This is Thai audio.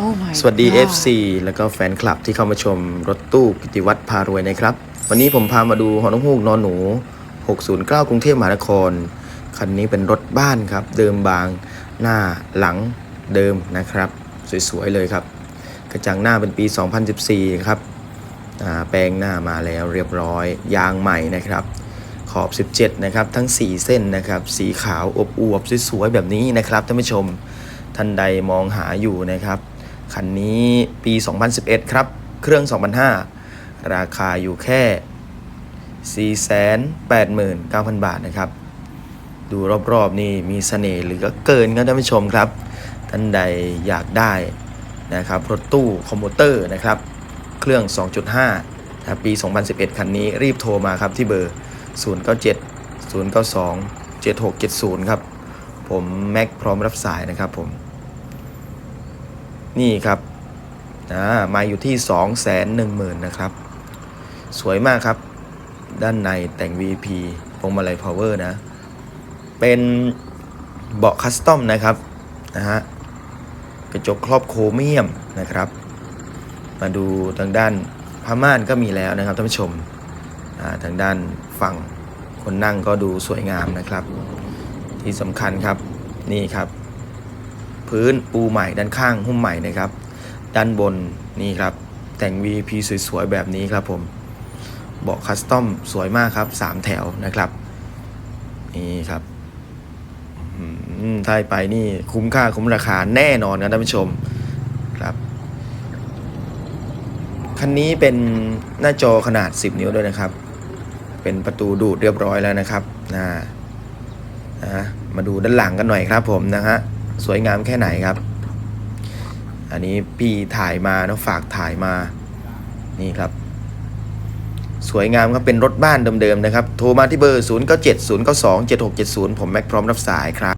Oh my สวัสดี God. FC แล้วก็แฟนคลับที่เข้ามาชมรถตู้กิติวัตรพารวยนะครับ วันนี้ผมพามาดูฮอนกฮูกนอนหนู 609 กรุงเทพมหานคร คันนี้เป็นรถบ้านครับ เดิมบางหน้าหลังเดิมนะครับ สวยๆเลยครับ กระจังหน้าเป็นปี 2014 ครับอ่าแปลงหน้ามาแล้วเรียบร้อย ยางใหม่นะครับขอบ 17 นะครับ ทั้ง 4 เส้นนะครับ สีขาวอบอวบๆสวยๆแบบนี้นะครับท่านผู้ชม ท่านใดมองหาอยู่นะครับ คันนี้ปี 2011 ครับ เครื่อง 2005 ราคาอยู่แค่ 489,000 บาทนะครับ ดูรอบๆนี่มีเสน่ห์หรือก็เกินครับท่านผู้ชมครับ ท่านใดอยากได้นะครับรถตู้คอมมูเตอร์นะครับ เครื่อง 2.5นะปี 2011 คันนี้รีบโทรมาครับที่เบอร์ 097 092 7670 ครับ ผม แม็กพร้อมรับสายนะครับผม นี่ครับมาอยู่ที่ 2 1 0 0 0 0นะครับ สวยมากครับ ด้านในแต่ง VP พวงมาลัย Power นะ เป็นเบาะคัสตอมนะครับนะฮะกระจกครอบโครเมียมนะครับ มาดูทางด้านผ้าม่านก็มีแล้วนะครับท่านผู้ชมาทางด้านฝั่งคนนั่งก็ดูสวยงามนะครับ ที่สำคัญครับนี่ครับ พื้นปูใหม่ด้านข้างหุ้มใหม่นะครับ ด้านบนนี่ครับ แต่ง VP สวยๆแบบนี้ครับผมเบาะคัสตอมสวยมากครับ 3 แถวนะครับ นี่ครับถ้าไปนี่คุ้มค่าคุ้มราคาแน่นอนนะท่านผู้ชมครับคันนี้เป็นหน้าจอขนาด 10 นิ้วด้วยนะครับ เป็นประตูดูดเรียบร้อยแล้วนะครับนะนะมาดูด้านหลังกันหน่อยครับผมนะฮะ สวยงามแค่ไหนครับ อันนี้พี่ถ่ายมาเนาะฝากถ่ายมานี่ครับ สวยงามครับเป็นรถบ้านเดิมๆนะครับ โทรมาที่เบอร์ 0 9 7 0 9 2 7 6 7 0 ผมแม็กพร้อมรับสายครับ